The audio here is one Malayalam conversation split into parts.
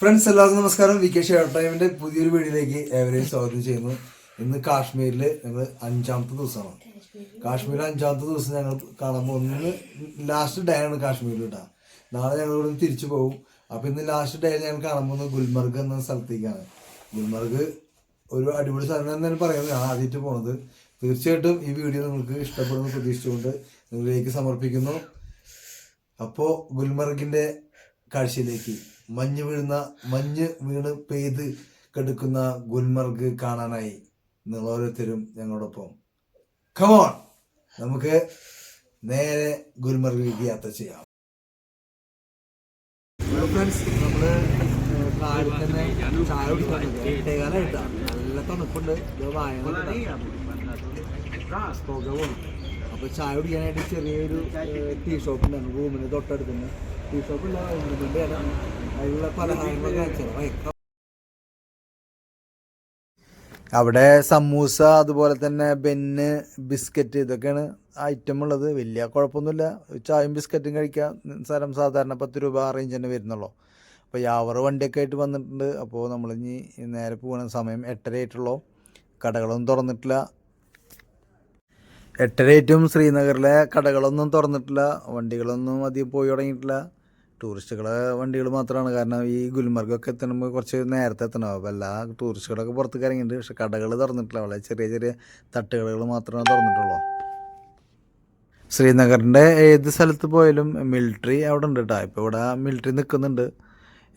ഫ്രണ്ട്സ് എല്ലാവർക്കും നമസ്കാരം. വി കെ ഷെയർ ടൈമിന്റെ പുതിയൊരു വീഡിയോയിലേക്ക് ഏവരെയും സ്വാഗതം ചെയ്യുന്നു. ഇന്ന് കാശ്മീരിൽ ഞങ്ങൾ അഞ്ചാമത്തെ ദിവസമാണ്. കാശ്മീരിൽ അഞ്ചാമത്തെ ദിവസം ഞങ്ങൾ കാണാൻ പോകുന്നത് ലാസ്റ്റ് ഡേ ആണ് കാശ്മീരിൽ കേട്ടോ നാളെ ഞങ്ങൾ ഇവിടെ നിന്ന് തിരിച്ചു പോകും. അപ്പൊ ഇന്ന് ലാസ്റ്റ് ഡേ ഞങ്ങൾ കാണാൻ പോകുന്നത് ഗുൽമർഗ് എന്ന സ്ഥലത്തേക്കാണ്. ഗുൽമർഗ് ഒരു അടിപൊളി സ്ഥലം എന്നാണ് പറയുന്നത് ഞാൻ ആദ്യമായിട്ട് പോണത്. തീർച്ചയായിട്ടും ഈ വീഡിയോ നിങ്ങൾക്ക് ഇഷ്ടപ്പെടുന്ന പ്രതീക്ഷിച്ചുകൊണ്ട് നിങ്ങളിലേക്ക് സമർപ്പിക്കുന്നു. അപ്പോൾ ഗുൽമർഗിന്റെ കാഴ്ചയിലേക്ക് മഞ്ഞ് വീഴുന്ന മഞ്ഞ് വീണ് പെയ്ത് കെടുക്കുന്ന ഗുൽമർഗ് കാണാനായി നിങ്ങൾ ഓരോരുത്തരും ഞങ്ങളോടൊപ്പം. കമോൺ നമുക്ക് നേരെ ഗുൽമർഗിലേക്ക് യാത്ര ചെയ്യാം. നല്ല തണുപ്പുണ്ട്. പുകവും അപ്പൊ ചായ കുടിക്കാനായിട്ട് ചെറിയൊരു ടീ ഷോപ്പ് ഉണ്ടായിരുന്നു റൂമിന് തൊട്ടടുത്ത് അവിടെ സമൂസ അതുപോലെ തന്നെ ബെന്ന് ബിസ്ക്കറ്റ് ഇതൊക്കെയാണ് ഐറ്റം ഉള്ളത്. വലിയ കുഴപ്പമൊന്നുമില്ല. ചായയും ബിസ്ക്കറ്റും കഴിക്കാം. സ്ഥലം സാധാരണ പത്ത് രൂപ ആ റേഞ്ച് തന്നെ വരുന്നുള്ളൂ. അപ്പോൾ യാവർ വണ്ടിയൊക്കെ ആയിട്ട് വന്നിട്ടുണ്ട്. അപ്പോൾ നമ്മളിനി നേരെ പോകുന്ന സമയം എട്ടര ആയിട്ടുള്ളൂ. കടകളൊന്നും തുറന്നിട്ടില്ല. എട്ടര ആയിട്ടും ശ്രീനഗറിലെ കടകളൊന്നും തുറന്നിട്ടില്ല. വണ്ടികളൊന്നും അധികം പോയി തുടങ്ങിയിട്ടില്ല. ടൂറിസ്റ്റുകളെ വണ്ടികൾ മാത്രമാണ്. കാരണം ഈ ഗുൽമർഗൊക്കെ എത്തണമെങ്കിൽ കുറച്ച് നേരത്തെ എത്തണം. അപ്പോൾ എല്ലാ ടൂറിസ്റ്റുകളൊക്കെ പുറത്തേക്ക് ഇറങ്ങിയിട്ടുണ്ട്. പക്ഷെ കടകൾ തുറന്നിട്ടില്ല. വളരെ ചെറിയ ചെറിയ തട്ടുകടകൾ മാത്രമേ തുറന്നിട്ടുള്ളൂ. ശ്രീനഗറിന്റെ ഏത് സ്ഥലത്ത് പോയാലും മിലിറ്ററി അവിടെ ഉണ്ട് കേട്ടോ ഇപ്പോൾ ഇവിടെ മിലിറ്ററി നിൽക്കുന്നുണ്ട്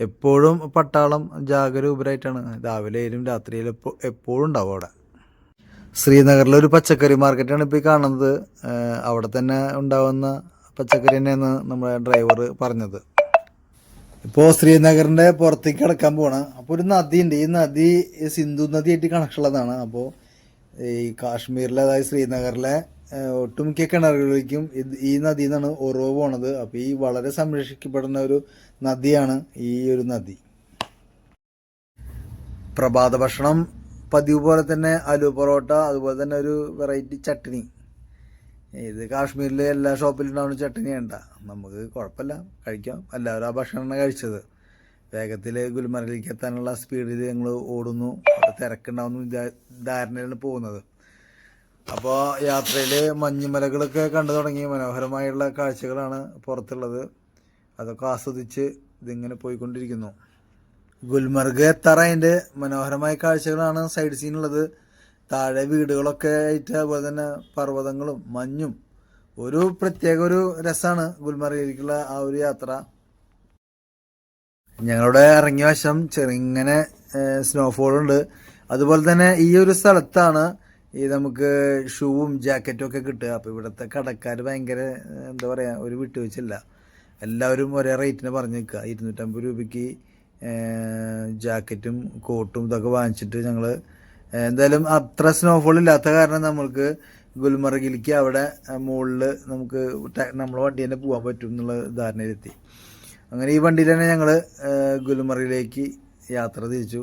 എപ്പോഴും പട്ടാളം ജാഗരൂപരായിട്ടാണ് രാവിലെയും രാത്രിയിലും എപ്പോൾ എപ്പോഴും ഉണ്ടാവും അവിടെ. ശ്രീനഗറിലെ ഒരു പച്ചക്കറി മാർക്കറ്റാണ് ഇപ്പോൾ ഈ കാണുന്നത്. അവിടെ തന്നെ ഉണ്ടാവുന്ന പച്ചക്കറി തന്നെയാണ് നമ്മുടെ ഡ്രൈവർ പറഞ്ഞത്. ഇപ്പോൾ ശ്രീനഗറിന്റെ പുറത്തേക്ക് കിടക്കാൻ പോവാണ്. അപ്പോൾ ഒരു നദിയുണ്ട്. ഈ നദി സിന്ധു നദിയായിട്ട് കണക്ഷൻ ഉള്ളതാണ്. അപ്പോൾ ഈ കാശ്മീരിലെ അതായത് ശ്രീനഗറിലെ ഒട്ടുമിക്ക കിണറുകളിലേക്കും ഇത് ഈ നദിയിൽ നിന്നാണ് ഉറവ് പോണത്. അപ്പോൾ ഈ വളരെ സംരക്ഷിക്കപ്പെടുന്ന ഒരു നദിയാണ് ഈ ഒരു നദി. പ്രഭാത ഭക്ഷണം പതിവ് പോലെ തന്നെ അലു പൊറോട്ട അതുപോലെ തന്നെ ഒരു വെറൈറ്റി ചട്നി. ഇത് കാശ്മീരിലെ എല്ലാ ഷോപ്പിലും ഉണ്ടാവുന്ന ചട്നി വേണ്ട നമുക്ക് കുഴപ്പമില്ല. കഴിക്കാം. എല്ലാവരും ആ ഭക്ഷണമാണ് കഴിച്ചത്. വേഗത്തിൽ ഗുൽമർഗിലേക്ക് എത്താനുള്ള സ്പീഡിൽ ഞങ്ങൾ ഓടുന്നു. തിരക്കുണ്ടാവുന്ന. ധാരണയിലാണ് പോകുന്നത്. അപ്പോൾ യാത്രയിൽ മഞ്ഞുമലകളൊക്കെ കണ്ടു തുടങ്ങി. മനോഹരമായുള്ള കാഴ്ചകളാണ് പുറത്തുള്ളത്. അതൊക്കെ ആസ്വദിച്ച് ഇതിങ്ങനെ പോയിക്കൊണ്ടിരിക്കുന്നു. ഗുൽമർഗ് എത്താറതിന്റെ മനോഹരമായ കാഴ്ചകളാണ് സൈഡ് സീനുള്ളത് താഴെ വീടുകളൊക്കെ ആയിട്ട് അതുപോലെ തന്നെ പർവതങ്ങളും മഞ്ഞും. ഒരു പ്രത്യേക ഒരു രസമാണ് ഗുൽമർഗിലേക്കുള്ള ആ ഒരു യാത്ര. ഞങ്ങളുടെ ഇറങ്ങിയ വശം ചെറുങ്ങനെ സ്നോഫോൾ ഉണ്ട്. അതുപോലെ തന്നെ ഈ ഒരു സ്ഥലത്താണ് ഈ നമുക്ക് ഷൂവും ജാക്കറ്റും ഒക്കെ കിട്ടുക. അപ്പോൾ ഇവിടുത്തെ കടക്കാർ ഭയങ്കര എന്താ പറയുക ഒരു വിട്ടുവെച്ചില്ല എല്ലാവരും ഒരേ റേറ്റിന് പറഞ്ഞു നിൽക്കുക. ഇരുന്നൂറ്റമ്പത് രൂപയ്ക്ക് ജാക്കറ്റും കോട്ടും ഇതൊക്കെ വാങ്ങിച്ചിട്ട് ഞങ്ങൾ എന്തായാലും അത്ര സ്നോഫോൾ ഇല്ലാത്ത കാരണം നമ്മൾക്ക് ഗുൽമർഗിലേക്ക് അവിടെ മുകളിൽ നമുക്ക് നമ്മളെ വണ്ടി തന്നെ പോകാൻ പറ്റും എന്നുള്ള ധാരണയിലെത്തി. അങ്ങനെ ഈ വണ്ടിയിൽ തന്നെ ഞങ്ങൾ ഗുൽമർഗിലേക്ക് യാത്ര തിരിച്ചു.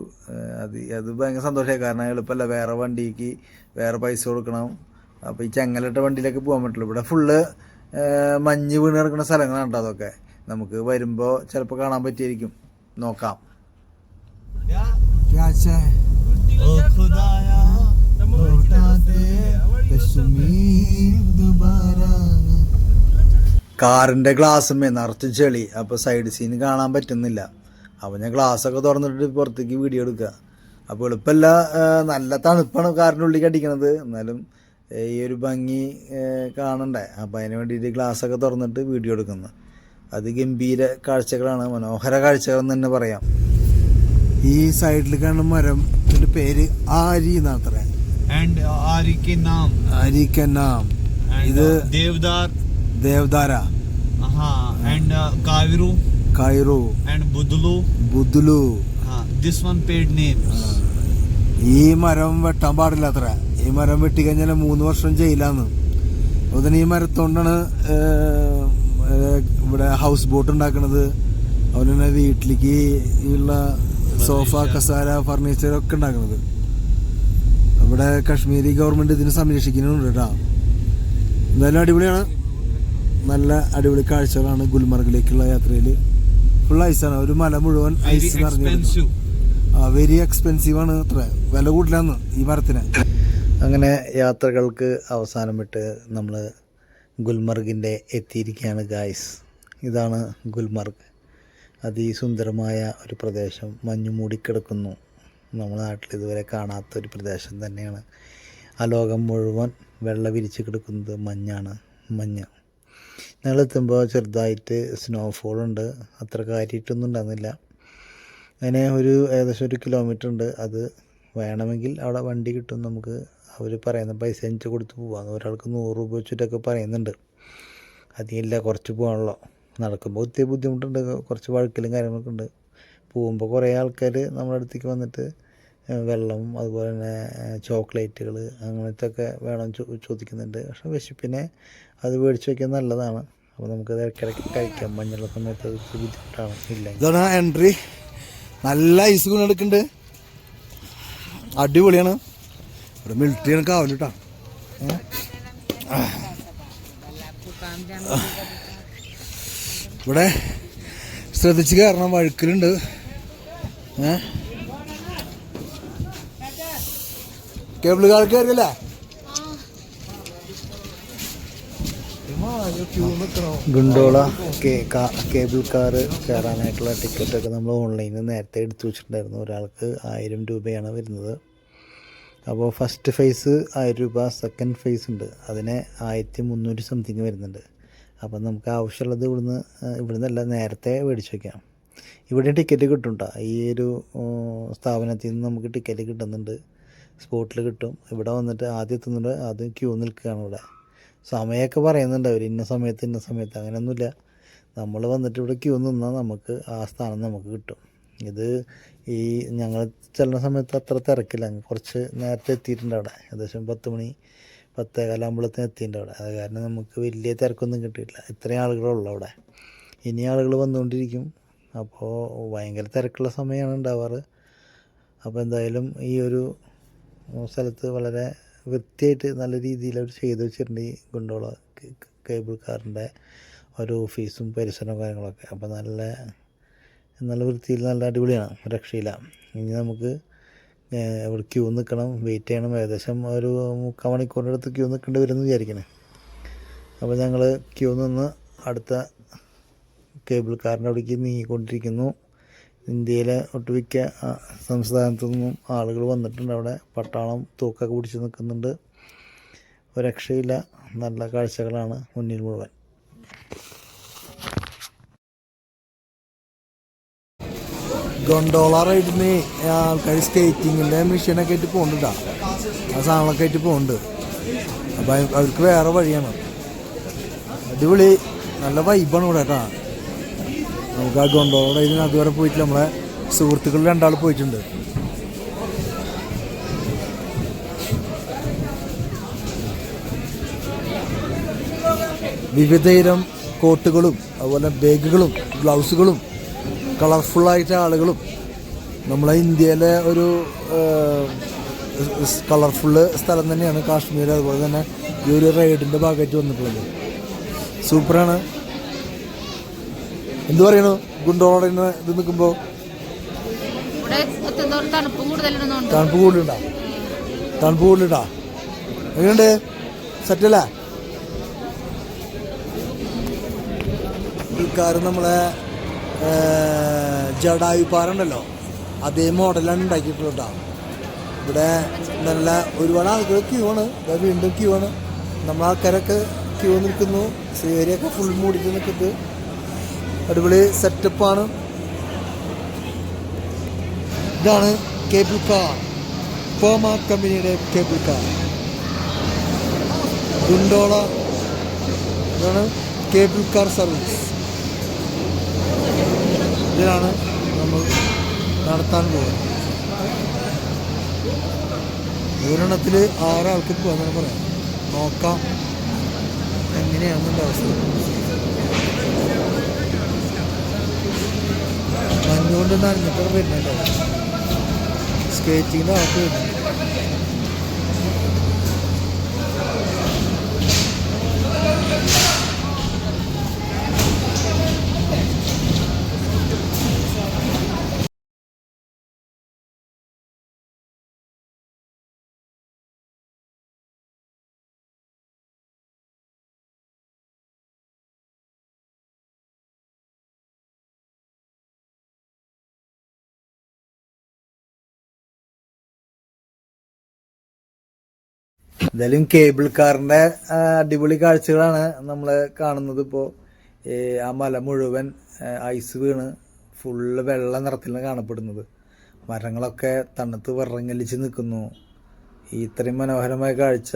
അത് അത് ഭയങ്കര സന്തോഷമായി. കാരണം എളുപ്പമല്ല. വേറെ വണ്ടിക്ക് വേറെ പൈസ കൊടുക്കണം. അപ്പോൾ ഈ ചെങ്ങലിട്ട വണ്ടിയിലേക്ക് പോകാൻ പറ്റുള്ളൂ. ഇവിടെ ഫുള്ള് മഞ്ഞ് വീണ് കിടക്കുന്ന സ്ഥലങ്ങളാണ് കേട്ടോ അതൊക്കെ. നമുക്ക് വരുമ്പോൾ ചിലപ്പോൾ കാണാൻ പറ്റിയിരിക്കും നോക്കാം. കാറിന്റെ ഗ്ലാസ്സുമേ നിറച്ച് ചെളി അപ്പോൾ സൈഡ് സീൻ കാണാൻ പറ്റുന്നില്ല. അപ്പോൾ ഞാൻ ഗ്ലാസ് ഒക്കെ തുറന്നിട്ട് പുറത്തേക്ക് വീഡിയോ എടുക്കുക. അപ്പോൾ എളുപ്പമല്ല നല്ല തണുപ്പാണ് കാറിന്റെ ഉള്ളിൽ അടിക്കണത്. എന്നാലും ഈ ഒരു ഭംഗി കാണണ്ടേ? അപ്പോൾ അതിന് വേണ്ടിയിട്ട് ഗ്ലാസ് ഒക്കെ തുറന്നിട്ട് വീഡിയോ എടുക്കുന്നത് അത് ഗംഭീര കാഴ്ചകളാണ് മനോഹര കാഴ്ചകളെന്ന് തന്നെ പറയാം. ഈ സൈഡിൽ കാണുന്ന മരം ഇതിന്റെ പേര് ആരി എന്നാത്ര. Uh, ആരി നാം. ഇത് uh, ദേവദാർ. ദേവദാര. Uh, കാവിറു കൈറു ബുദ്ലു. ബുദ്ലു. ദിസ് വൺ പേഡ് നെയിംസ് ഈ മരം വെട്ടാൻ പാടില്ലാത്ര ഈ മരം വെട്ടിക്കഴിഞ്ഞാൽ മൂന്ന് വർഷം ജയിലാന്ന്. അതിന് ഈ മരത്തോണ്ടാണ് ഇവിടെ ഹൗസ് ബോട്ട് ഉണ്ടാക്കണത്. അതുപോലെ തന്നെ വീട്ടിലേക്ക് ഉള്ള സോഫ കസാര ഫർണിച്ചർ ഒക്കെ ഉണ്ടാക്കുന്നത്. ഇവിടെ കാശ്മീരി ഗവൺമെന്റ് ഇതിനെ സംരക്ഷിക്കുന്നുണ്ട് കേട്ടോ. എന്തായാലും അടിപൊളിയാണ്. നല്ല അടിപൊളി കാഴ്ചകളാണ് ഗുൽമർഗിലേക്കുള്ള യാത്രയിൽ ഫുൾ ഐസാണ് ഒരു മല മുഴുവൻ ഐസ് നിറഞ്ഞു ആ വെരി എക്സ്പെൻസീവ് ആണ് അത്ര. വില കൂടില്ലാന്ന് ഈ മരത്തിന്. അങ്ങനെ യാത്രകൾക്ക് അവസാനം വിട്ട് നമ്മൾ ഗുൽമർഗിന്റെ എത്തിയിരിക്കുകയാണ് ഗായ്സ് ഇതാണ് ഗുൽമർഗ്. അതിസുന്ദരമായ ഒരു പ്രദേശം മഞ്ഞു മൂടിക്കിടക്കുന്നു. നമ്മുടെ നാട്ടിൽ ഇതുവരെ കാണാത്ത ഒരു പ്രദേശം തന്നെയാണ്. ആ ലോകം മുഴുവൻ വെള്ള വിരിച്ച് കിടക്കുന്നത് മഞ്ഞാണ്. മഞ്ഞ്. ഞങ്ങളെത്തുമ്പോൾ ചെറുതായിട്ട് സ്നോഫോൾ ഉണ്ട്. അത്ര കാര്യമായിട്ടൊന്നും ഉണ്ടാകുന്നില്ല അങ്ങനെ ഒരു ഏകദേശം ഒരു കിലോമീറ്റർ ഉണ്ട്. അത് വേണമെങ്കിൽ അവിടെ വണ്ടി കിട്ടും നമുക്ക്. അവർ പറയുന്ന പൈസ അനുസരിച്ച് കൊടുത്ത് പോകാം ഒരാൾക്ക് നൂറ് രൂപ വെച്ചിട്ടൊക്കെ പറയുന്നുണ്ട്. അധികമില്ല കുറച്ച് പോകാനുള്ളൂ? നടക്കുമ്പോൾ ഒത്തിരി ബുദ്ധിമുട്ടുണ്ട്. കുറച്ച് വഴുക്കലും കാര്യങ്ങളൊക്കെ ഉണ്ട്. പോകുമ്പോൾ കുറേ ആൾക്കാർ നമ്മുടെ അടുത്തേക്ക് വന്നിട്ട് വെള്ളം അതുപോലെ തന്നെ ചോക്ലേറ്റുകൾ അങ്ങനത്തെ ഒക്കെ വേണം ചോ ചോദിക്കുന്നുണ്ട്. പക്ഷെ വിശപ്പിനെ അത് മേടിച്ച് വയ്ക്കാൻ നല്ലതാണ്. അപ്പോൾ നമുക്കത് ഇടയ്ക്കിടയ്ക്ക് കഴിക്കാം. മഞ്ഞുള്ള സമയത്ത് അത് ബുദ്ധിമുട്ടാണ്. ഇല്ല. ഇതാണ് എൻട്രി. നല്ല ഐസ് കൊണ്ടെടുക്കുന്നുണ്ട് അടിപൊളിയാണ്. ഇവിടെ മിലിറ്ററിയാണ് കാവലിട്ടാ ഇവിടെ ശ്രദ്ധിച്ച് കയറണം വഴുക്കലുണ്ട്. ഏ? Cable car gondola cable car കയറാനായിട്ടുള്ള ടിക്കറ്റൊക്കെ നമ്മൾ ഓൺലൈനിൽ നേരത്തെ എടുത്തു വെച്ചിട്ടുണ്ടായിരുന്നു. ഒരാൾക്ക് ആയിരം രൂപയാണ് വരുന്നത്. അപ്പോൾ ഫസ്റ്റ് ഫേസ് ആയിരം രൂപ സെക്കൻഡ് ഫേസ് ഉണ്ട്. അതിന് ആയിരത്തി മുന്നൂറ് സംതിങ് വരുന്നുണ്ട്. അപ്പം നമുക്ക് ആവശ്യമുള്ളത് ഇവിടുന്ന് ഇവിടുന്ന് അല്ല നേരത്തെ മേടിച്ച് വയ്ക്കാം ഇവിടെ ടിക്കറ്റ് കിട്ടും കേട്ടോ ഈ ഒരു സ്ഥാപനത്തിൽ നിന്ന് നമുക്ക് ടിക്കറ്റ് കിട്ടുന്നുണ്ട്. സ്പോട്ടിൽ കിട്ടും. ഇവിടെ വന്നിട്ട് ആദ്യം എത്തുന്നുണ്ട്. ആദ്യം ക്യൂ നിൽക്കുകയാണ് ഇവിടെ. സമയമൊക്കെ പറയുന്നുണ്ട് അവർ ഇന്ന സമയത്ത് ഇന്ന സമയത്ത്. അങ്ങനെയൊന്നുമില്ല. നമ്മൾ വന്നിട്ട് ഇവിടെ ക്യൂ നിന്നാൽ നമുക്ക് ആ സ്ഥാനം നമുക്ക് കിട്ടും. ഇത് ഈ ഞങ്ങൾ ചെല്ലുന്ന സമയത്ത് അത്ര തിരക്കില്ല. കുറച്ച് നേരത്തെ എത്തിയിട്ടുണ്ട് അവിടെ. ഏകദേശം പത്ത് മണി പത്തേകാലാകുമ്പോഴത്തേന് എത്തിയിട്ടുണ്ട് അവിടെ. അത് കാരണം നമുക്ക് വലിയ തിരക്കൊന്നും കിട്ടിയിട്ടില്ല. ഇത്രയും ആളുകളുള്ളൂ അവിടെ. ഇനി ആളുകൾ വന്നുകൊണ്ടിരിക്കും. അപ്പോൾ ഭയങ്കര തിരക്കുള്ള സമയമാണ് ഉണ്ടാവാറ്. അപ്പോൾ എന്തായാലും ഈ ഒരു സ്ഥലത്ത് വളരെ വൃത്തിയായിട്ട് നല്ല രീതിയിൽ അവർ ചെയ്ത് വെച്ചിട്ടുണ്ട് ഈ ഗുണ്ടോള കേബിൾ കാറിന്റെ ഒരു ഓഫീസും പരിസരവും കാര്യങ്ങളൊക്കെ. അപ്പോൾ നല്ല നല്ല വൃത്തിയിൽ നല്ല അടിപൊളിയാണ്. രക്ഷയില്ല. ഇനി നമുക്ക് ഇവിടെ ക്യൂ നിൽക്കണം വെയിറ്റ് ചെയ്യണം. ഏകദേശം ഒരു മുക്കാൽ മണിക്കൂറിന്റെ അടുത്ത് ക്യൂ നിൽക്കേണ്ടി വരുമെന്ന് വിചാരിക്കണേ. അപ്പോൾ ഞങ്ങൾ ക്യൂ നിന്ന് അടുത്ത കേബിൾ കാറിന്റെ അവിടേക്ക് നീങ്ങിക്കൊണ്ടിരിക്കുന്നു. ഇന്ത്യയിലെ ഒട്ടുമിക്ക സംസ്ഥാനത്തു നിന്നും ആളുകൾ വന്നിട്ടുണ്ട്. അവിടെ പട്ടാളം തൂക്കൊക്കെ പിടിച്ച് നിൽക്കുന്നുണ്ട്. ഒരു രക്ഷയില്ല നല്ല കാഴ്ചകളാണ് മുന്നിൽ മുഴുവൻ. ഗൊണ്ടോള റൈഡിന് ആൾക്കാർ സ്കേറ്റിങ്ങിന്റെ മെഷീനൊക്കെ ആയിട്ട് പോകുന്നുണ്ടാ ആ സാധനങ്ങളൊക്കെ ആയിട്ട് പോകുന്നുണ്ട് അപ്പം അവർക്ക് വേറെ വഴിയാണ്. അടിപൊളി നല്ല വൈബാണ് ഇവിടെ കേട്ടോ നമുക്ക് ആ ഗൊണ്ടോള ഇതിന് അതുവരെ പോയിട്ട് നമ്മളെ സുഹൃത്തുക്കൾ രണ്ടാൾ പോയിട്ടുണ്ട്. വിവിധയിരം കോട്ടുകളും അതുപോലെ ബാഗുകളും ഗ്ലൗസുകളും കളർഫുള്ളായിട്ട് ആളുകളും നമ്മളെ ഇന്ത്യയിലെ ഒരു കളർഫുള്ള് സ്ഥലം തന്നെയാണ് കാശ്മീർ. അതുപോലെ തന്നെ ഈ ഒരു റൈഡിന്റെ ഭാഗമായിട്ട് വന്നിട്ടുള്ളത്. സൂപ്പറാണ്. എന്ത് പറയണു? ഗുണ്ടോളോടെ ഇത് നിൽക്കുമ്പോൾ തണുപ്പും കൂടുതലുണ്ടാ? തണുപ്പ് കൂടുതലുണ്ടാ? എങ്ങനെയുണ്ട്? സെറ്റല്ലേ? കാർ നമ്മളെ ജഡായു പാറുണ്ടല്ലോ അതേ മോഡലാണ് ഉണ്ടാക്കിയിട്ടുള്ളത് ഇവിടെ നല്ല ഒരുപാട് ആളുകൾ ക്യൂ ആണ്. വീണ്ടും ക്യൂ ആണ്. നമ്മൾ ആൾക്കാരൊക്കെ ക്യൂ നിൽക്കുന്നു. സേരിയൊക്കെ ഫുൾ മൂടി നിൽക്കുന്നത്. അടിപൊളി സെറ്റപ്പാണ് ഇതാണ് കേബിൾ കാർ ഫോമ കമ്പനിയുടെ കേബിൾ കാർ ഗുണ്ടോള ഇതാണ് കേബിൾ കാർ സർവീസ് ഇതിലാണ് നമ്മൾ നടത്താൻ പോകുന്നത്. ഒരെണ്ണത്തിൽ ആറാൾക്ക് പോകാൻ പറയാം. നോക്കാം. എങ്ങനെയാണെന്നുള്ള അവസ്ഥ. മഞ്ഞുകൊണ്ട് നനഞ്ഞിട്ട് വരുന്നുണ്ടോ. സ്കേറ്റിങ്ങിന്റെ അകത്ത് വരുന്നു എന്തായാലും കേബിൾ കാറിന്റെ അടിപൊളി കാഴ്ചകളാണ് നമ്മൾ കാണുന്നത് ഇപ്പോൾ ആ മല മുഴുവൻ ഐസ് വീണ് ഫുള്ള് വെള്ള നിറത്തിലാണ് കാണപ്പെടുന്നത്. മരങ്ങളൊക്കെ തണുത്ത് വിറങ്ങലിച്ച് നിൽക്കുന്നു. ഇത്രയും മനോഹരമായ കാഴ്ച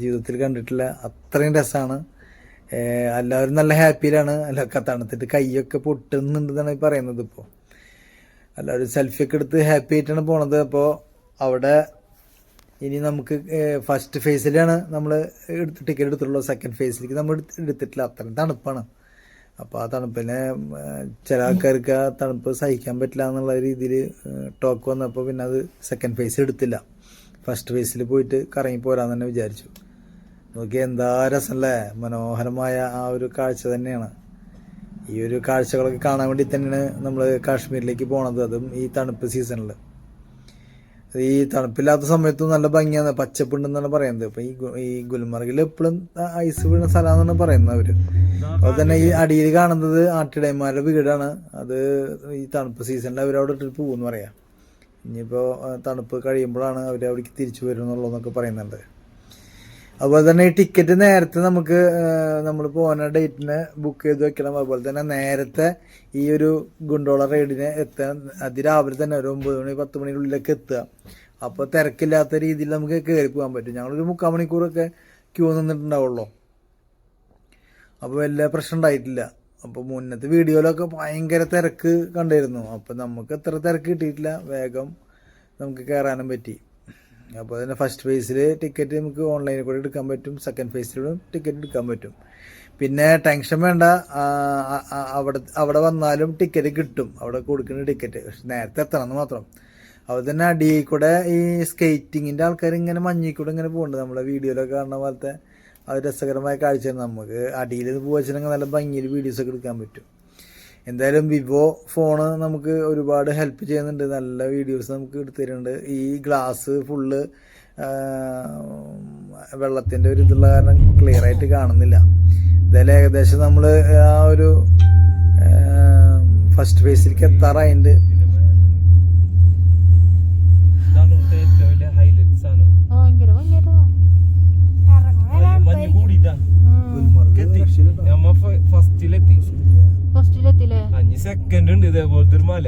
ജീവിതത്തിൽ കണ്ടിട്ടില്ല. അത്രയും രസമാണ് എല്ലാവരും നല്ല ഹാപ്പിയിലാണ്. അല്ലൊക്കെ തണുത്തിട്ട് കൈയൊക്കെ പൊട്ടുന്നുണ്ടെന്നാണ് പറയുന്നത് ഇപ്പോൾ എല്ലാവരും സെൽഫിയൊക്കെ എടുത്ത് ഹാപ്പി ആയിട്ടാണ് പോണത്. അപ്പോൾ അവിടെ ഇനി നമുക്ക് ഫസ്റ്റ് ഫേസിലാണ് നമ്മൾ എടുത്ത് ടിക്കറ്റ് എടുത്തിട്ടുള്ളത് സെക്കൻഡ് ഫേസിലേക്ക് നമ്മൾ എടുത്തിട്ടില്ല. അത്രയും തണുപ്പാണ്. അപ്പോൾ ആ തണുപ്പിനെ ചില ആൾക്കാർക്ക് ആ തണുപ്പ് സഹിക്കാൻ പറ്റില്ല എന്നുള്ള രീതിയിൽ ടോക്ക് വന്നപ്പോൾ പിന്നെ അത് സെക്കൻഡ് ഫേസ് എടുത്തില്ല. ഫസ്റ്റ് ഫേസിൽ പോയിട്ട് കറങ്ങി പോരാന്ന് തന്നെ വിചാരിച്ചു. നോക്കി എന്താ രസമല്ലേ മനോഹരമായ ആ ഒരു കാഴ്ച തന്നെയാണ്. ഈ ഒരു കാഴ്ചകളൊക്കെ കാണാൻ വേണ്ടി തന്നെയാണ് നമ്മൾ കാശ്മീരിലേക്ക് പോണത്. അതും ഈ തണുപ്പ് സീസണിൽ ഈ തണുപ്പില്ലാത്ത സമയത്തും നല്ല ഭംഗിയാണ് പച്ചപ്പുണ്ടെന്നാണ് പറയുന്നത്. ഇപ്പൊ ഈ ഈ ഗുൽമർഗിൽ എപ്പോഴും ഐസ് വീണ സ്ഥലമാണെന്നാണ് പറയുന്നത് അവർ. അതുപോലെ തന്നെ ഈ അടിയിൽ കാണുന്നത് ആട്ടിടയന്മാരുടെ വീടാണ്. അത് ഈ തണുപ്പ് സീസണിൽ അവരവിടെ ട്രിപ്പ് ഇട്ടിട്ട് പോകുമെന്ന് പറയാം. ഇനിയിപ്പോൾ തണുപ്പ് കഴിയുമ്പോഴാണ് അവർ അവിടേക്ക് തിരിച്ചു വരുന്നുള്ളതെന്നൊക്കെ പറയുന്നുണ്ട്. അതുപോലെ തന്നെ ഈ ടിക്കറ്റ് നേരത്തെ നമുക്ക് നമ്മൾ പോകുന്ന ഡേറ്റിന് ബുക്ക് ചെയ്ത് വെക്കണം. അതുപോലെ തന്നെ നേരത്തെ ഈ ഒരു ഗുണ്ടോള റൈഡിന് എത്താൻ അതിരാവിലെ തന്നെ ഒരു ഒമ്പത് മണി പത്ത് മണിക്കുള്ളിലേക്ക് എത്തുക. അപ്പോൾ തിരക്കില്ലാത്ത രീതിയിൽ നമുക്ക് കയറി പോകാൻ പറ്റും. ഞങ്ങളൊരു മുക്കാൽ മണിക്കൂറൊക്കെ ക്യൂ നിന്നിട്ടുണ്ടാവുള്ളൂ. അപ്പോൾ വലിയ പ്രശ്നം ഉണ്ടായിട്ടില്ല. അപ്പോൾ മുന്നത്തെ വീഡിയോയിലൊക്കെ ഭയങ്കര തിരക്ക് കണ്ടിരുന്നു. അപ്പോൾ നമുക്ക് എത്ര തിരക്ക് കിട്ടിയിട്ടില്ല. വേഗം നമുക്ക് കയറാനും പറ്റി. അപ്പോൾ തന്നെ ഫസ്റ്റ് ഫേസിൽ ടിക്കറ്റ് നമുക്ക് ഓൺലൈനിൽ കൂടെ എടുക്കാൻ പറ്റും. സെക്കൻഡ് ഫേസിലൂടെ ടിക്കറ്റ് എടുക്കാൻ പറ്റും. പിന്നെ ടെൻഷൻ വേണ്ട. അവിടെ അവിടെ വന്നാലും ടിക്കറ്റ് കിട്ടും. അവിടെ കൊടുക്കുന്ന ടിക്കറ്റ് പക്ഷെ നേരത്തെ എത്തണം എന്ന് മാത്രം. അതുപോലെ തന്നെ അടിയിൽ കൂടെ ഈ സ്കേറ്റിങ്ങിന്റെ ആൾക്കാർ ഇങ്ങനെ മഞ്ഞിൽ കൂടെ ഇങ്ങനെ പോകുന്നുണ്ട് നമ്മുടെ വീഡിയോയിലൊക്കെ കാണുന്ന പോലത്തെ അത് രസകരമായ കാഴ്ചയാണ്. നമുക്ക് അടിയിൽ പോവച്ചിട്ടുണ്ടെങ്കിൽ നല്ല ഭംഗിയിൽ വീഡിയോസൊക്കെ എടുക്കാൻ പറ്റും. എന്തായാലും വിവോ ഫോണ് നമുക്ക് ഒരുപാട് ഹെൽപ്പ് ചെയ്യുന്നുണ്ട്. നല്ല വീഡിയോസ് നമുക്ക് എടുത്തിട്ടുണ്ട് ഈ ഗ്ലാസ് ഫുള്ള് വെള്ളത്തിന്റെ ഒരു ഇതുള്ള കാരണം ക്ലിയർ ആയിട്ട് കാണുന്നില്ല. എന്തായാലും ഏകദേശം നമ്മൾ ആ ഒരു ഫസ്റ്റ് ഫേസിലേക്ക് എത്താറായിട്ടുണ്ട് ഫസ്റ്റിലെത്തി ഫസ്റ്റിലെത്തില്ലേ അഞ്ച് സെക്കൻഡ് ഉണ്ട് ഇതേപോലത്തെ ഒരു മല.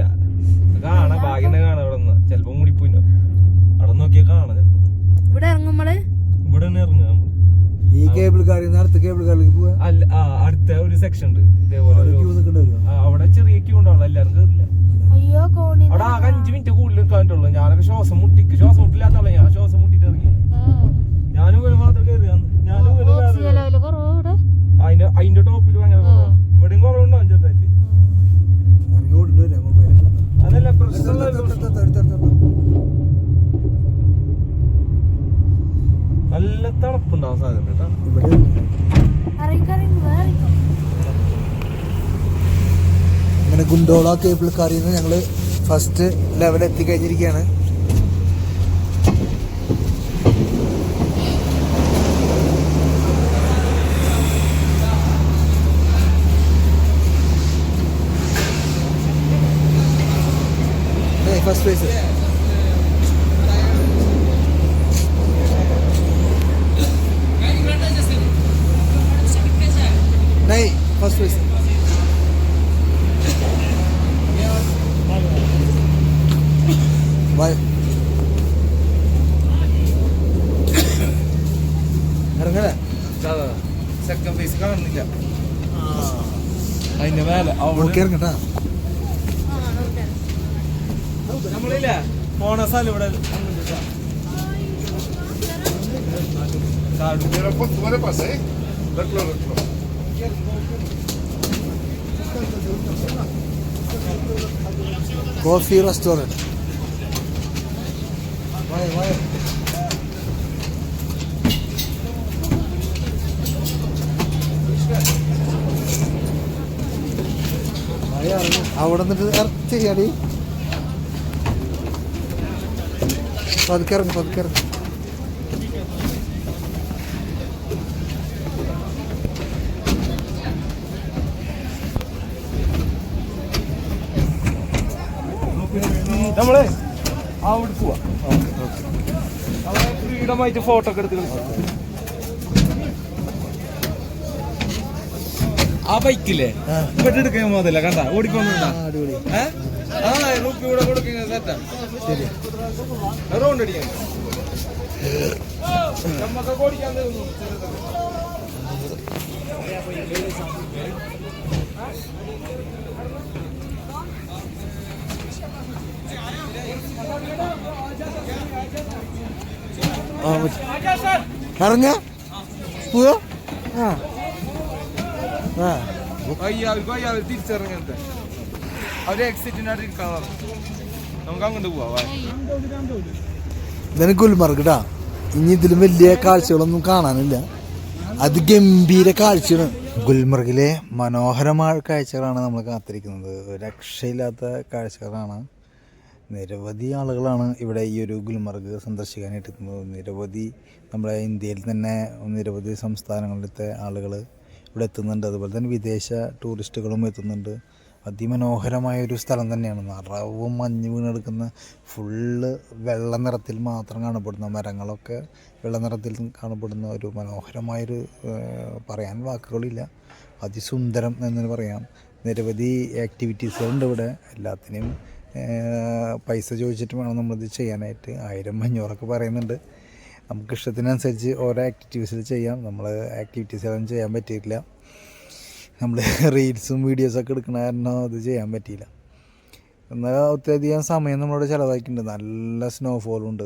കാണാ ഭാഗ്യം കാണാം അവിടെ നിന്ന് ചെലപ്പോ മൂടിപ്പോയിനോ അവിടെ നോക്കിയാ കാണാ ഇവിടെ ഇറങ്ങുമ്പോൾ ഇവിടെ ഇറങ്ങാ ഈ കേബിൾ കാറിൽ നിന്ന് അടുത്ത കേബിൾ കാറിലേക്ക് പോവാ? അല്ല ആ അടുത്ത ഒരു സെക്ഷൻ ഉണ്ട്. ഇതേപോലെ അവിടെ ചെറിയ ക്യൂ ഉണ്ടാവുള്ളൂ എല്ലാരും കേറില്ല. അയ്യോ കോണി അവിടെ ആകെ അഞ്ച് മിനിറ്റ് കൂടുതൽ നിൽക്കാനുള്ളൂ. ഞാനൊക്കെ ശ്വാസം മുട്ടിക്ക്. ശ്വാസം മുട്ടില്ലാത്തല്ല ഞാൻ. ശ്വാസം മുട്ടിട്ട് ഇറങ്ങി. ഞാനും മാത്രം കയറി ഞാനും ഇവിടെ. അതിന്റെ അതിന്റെ ടോപ്പിൽ ഭയങ്കര കുറവാ ഇവിടെയും കുറവുണ്ടാവും ചെറുതായിട്ട് ഇറങ്ങി ഓടിട്ട് വരാം മൊബൈൽ അതല്ല പ്രശ്നമുള്ള നല്ല തണുപ്പുണ്ടാവും സാധനം കേട്ടോ അങ്ങനെ ഗുണ്ടോള കേബിൾ കാറിൽ നിന്ന് ഞങ്ങൾ ഫസ്റ്റ് ലെവൽ എത്തിക്കഴിഞ്ഞിരിക്കുകയാണ് ഫസ്റ്റ് ഫേസ് नहीं first face by ഇറങ്ങല second phase കാണുന്നില്ല അതിന്റെ മേലെ നോക്കി ഇറങ്ങട്ടാ നമ്മളില്ലേ പോണ സ്ഥലം ഇവിടെ കാടും तुम्हारे पास है रख लो रख लो കോഫി റെസ്റ്റോറന്റ്. അവിടെ നിന്നിട്ട് ഇറച്ചി ചെയ്യാടി പതുക്കെ ഇറങ്ങി. നമ്മൾ അവിടെ പോവാ. ഓക്കെ ഓക്കെ ഫ്രീഡം ആയിട്ട് ഫോട്ടോ ഒക്കെ എടുത്ത് ആ ബൈക്കില്ലേ ഇവിടെ എടുക്കാൻ പോകത്തില്ല കണ്ട? ഓടിക്കൊണ്ടാ ആ റുപ്പി ഇവിടെ കൊടുക്കുന്ന സെറ്റാ റൗണ്ട് അടിക്കാൻ നമ്മക്കൊക്കെ ഓടിക്കാൻ തോന്നുന്നു ചെറുതൊക്കെ. ആ പോയോ ആ. ആ. തിരിച്ചിറങ്ങത്തെ അവർ എക്സിറ്റിനായിട്ട് ഇരിക്കാൻ പറഞ്ഞു നമുക്ക് അങ്ങോട്ട് പോവാ ഇനി ഇതിലും വലിയ കാഴ്ചകളൊന്നും കാണാനില്ല. അത് ഗംഭീര കാഴ്ചയാണ്. ഗുൽമർഗിലെ മനോഹരമായ കാഴ്ചകളാണ് നമ്മൾ കാത്തിരിക്കുന്നത്. രക്ഷയില്ലാത്ത കാഴ്ചകളാണ്. നിരവധി ആളുകളാണ് ഇവിടെ ഈ ഒരു ഗുൽമർഗ് സന്ദർശിക്കാനായിട്ട് എത്തുന്നത്. നിരവധി നമ്മുടെ ഇന്ത്യയിൽ തന്നെ നിരവധി സംസ്ഥാനങ്ങളിലത്തെ ആളുകൾ ഇവിടെ എത്തുന്നുണ്ട്. അതുപോലെ തന്നെ വിദേശ ടൂറിസ്റ്റുകളും എത്തുന്നുണ്ട്. അതിമനോഹരമായ ഒരു സ്ഥലം തന്നെയാണ്. നിറവും മഞ്ഞ് വീണെടുക്കുന്ന ഫുള്ള് വെള്ള നിറത്തിൽ മാത്രം കാണപ്പെടുന്ന മരങ്ങളൊക്കെ വെള്ള നിറത്തിൽ കാണപ്പെടുന്ന ഒരു മനോഹരമായൊരു പറയാൻ വാക്കുകളില്ല. അതിസുന്ദരം എന്ന് പറയാം. നിരവധി ആക്ടിവിറ്റീസുകളുണ്ട് ഇവിടെ. എല്ലാത്തിനും ഏഹ്, പൈസ ചോദിച്ചിട്ട് വേണം നമ്മളിത് ചെയ്യാനായിട്ട്. ആയിരം അഞ്ഞൂറൊക്കെ പറയുന്നുണ്ട്. നമുക്ക് ഇഷ്ടത്തിനനുസരിച്ച് ഓരോ ആക്ടിവിറ്റീസിൽ ചെയ്യാം. നമ്മൾ ആക്ടിവിറ്റീസുകളൊന്നും ചെയ്യാൻ പറ്റിയിട്ടില്ല. നമ്മൾ റീൽസും വീഡിയോസൊക്കെ എടുക്കണ കാരണം അത് ചെയ്യാൻ പറ്റിയില്ല. എന്നാൽ ഒത്തിരിയധികം സമയം നമ്മളോട് ചിലവാക്കിയിട്ടുണ്ട്. നല്ല സ്നോഫോളുണ്ട്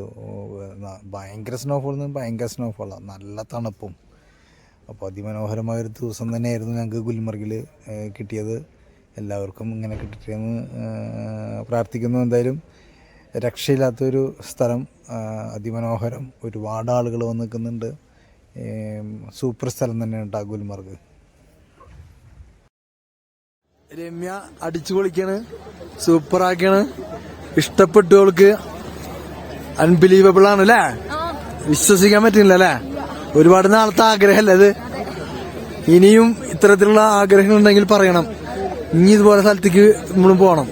ഭയങ്കര സ്നോഫോൾ ഭയങ്കര സ്നോഫോളാണ് നല്ല തണുപ്പും. അപ്പോൾ അതിമനോഹരമായൊരു ദിവസം തന്നെയായിരുന്നു ഞങ്ങൾക്ക് ഗുൽമർഗിൽ കിട്ടിയത്. എല്ലാവർക്കും ഇങ്ങനെ കിട്ടട്ടെ എന്ന് പ്രാർത്ഥിക്കുന്നു. എന്തായാലും രക്ഷയില്ലാത്തൊരു സ്ഥലം ആ, അതിമനോഹരം ഒരുപാട് ആളുകൾ വന്ന് നിൽക്കുന്നുണ്ട്. സൂപ്പർ സ്ഥലം തന്നെയാണ് കേട്ടോ ഗുൽമർഗ്. രമ്യ അടിച്ചു പൊളിക്കാണ് സൂപ്പർ ആക്കിയാണ് ഇഷ്ടപ്പെട്ടവൾക്ക് അൺബിലീവബിൾ ആണ് അല്ലേ വിശ്വസിക്കാൻ പറ്റുന്നില്ല അല്ലേ ഒരുപാട് നാളത്തെ ആഗ്രഹമല്ലേ അത്? ഇനിയും ഇത്തരത്തിലുള്ള ആഗ്രഹങ്ങൾ ഉണ്ടെങ്കിൽ പറയണം. ഇനി ഇതുപോലെ സ്ഥലത്തേക്ക് നമ്മൾ പോകണം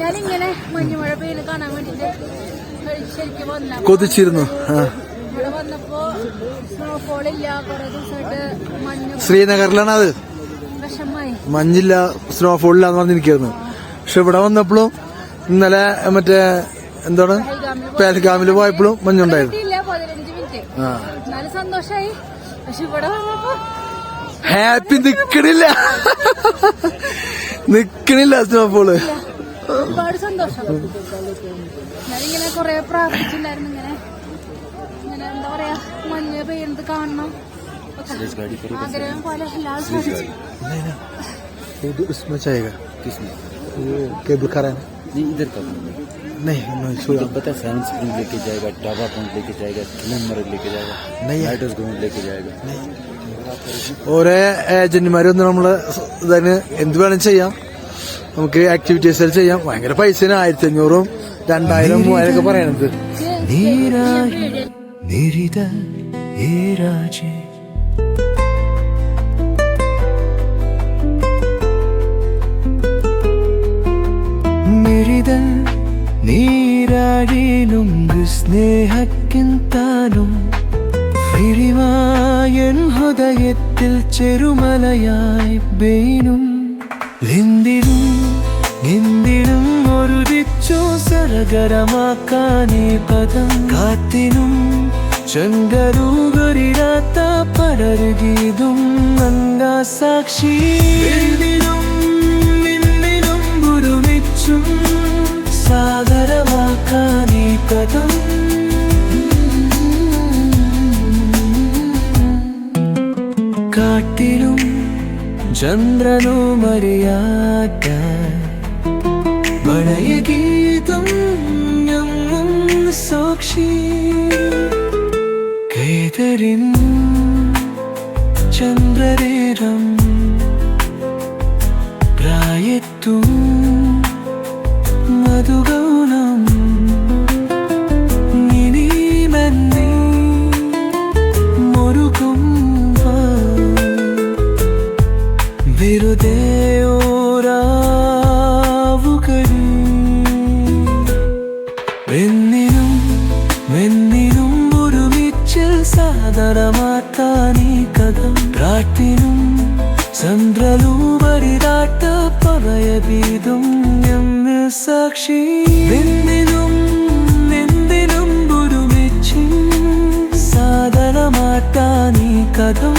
ഞാനിങ്ങനെ മഞ്ഞുമഴ പെയ്യുന്ന കാണാൻ വേണ്ടിട്ട് ശരിക്കും വന്ന കൊതിച്ചിരുന്നു. ആ. ഇവിടെ വന്നപ്പോ സ്നോഫോൾ ഇല്ല. കുറെ ദിവസമായിട്ട് മഞ്ഞ് ശ്രീനഗറിലാണ് അത് വിഷമായി. മഞ്ഞില്ല സ്നോഫോളില്ല എന്ന് പറഞ്ഞിരിക്കുന്നു പക്ഷെ ഇവിടെ വന്നപ്പോഴും ഇന്നലെ മറ്റേ എന്താണ്? പേൽഗാമിൽ പോയപ്പോഴും മഞ്ഞുണ്ടായിരുന്നു. ആ. നല്ല സന്തോഷായി. പക്ഷെ ഇവിടെ വന്നപ്പോ ഹാപ്പി നിക്കണില്ല നിക്കണില്ല സ്നോഫോള് ഒരുപാട് സന്തോഷം ഞാനിങ്ങനെ കൊറേ പ്രാർത്ഥിച്ചിട്ടുണ്ടായിരുന്നു ഇങ്ങനെ ഇങ്ങനെ എന്താ പറയാ മഞ്ഞ് പെയ്യുന്നത് കാണണം ഒക്കെ. ആഗ്രഹം പോലെ എല്ലാം സാധിച്ചു उसमें चाहेगा किसमें वो केबल खरा है नहीं इधर का नहीं नहीं छोड़ तो पता सेवन स्प्रिंग लेके जाएगा टावा पॉइंट लेके जाएगा किलमर लेके जाएगा नहीं है। लाइटर्स ग्राउंड लेके जाएगा ഓരോ ഏജന്റുമാർ ഒന്നും നമ്മൾ ഇതിന് എന്ത് വേണം ചെയ്യാം. നമുക്ക് ആക്ടിവിറ്റീസ് ചെയ്യാം. ഭയങ്കര പൈസ ആയിരത്തി അഞ്ഞൂറും രണ്ടായിരം മൂവായിരം ഒക്കെ പറയണത് മിഴിതൽ സ്നേഹക്കിൻ സ്നേഹക്കിന്താനും വിരിവായൻ ഹൃദയത്തിൽ ചെറുമലയായി ബെയിനും ലിന്തിലും എന്തിനും ഒരു ദിച്ചു സരകരമാക്കാനീ പദം. കാത്തിനും ചങ്കരൂകരിടാത്ത പടരുകീതും നങ്കാ സാക്ഷി എന്തിനും നിന്നിലും ഒരുമിച്ചും സാഗരമാക്കാനീ പദം. കാട്ടിലും ചന്ദ്രനും അറിയാത്ത പഴയ ഞങ്ങും സാക്ഷി. കേതരിൻ ചന്ദ്രരേരം కానీ కథం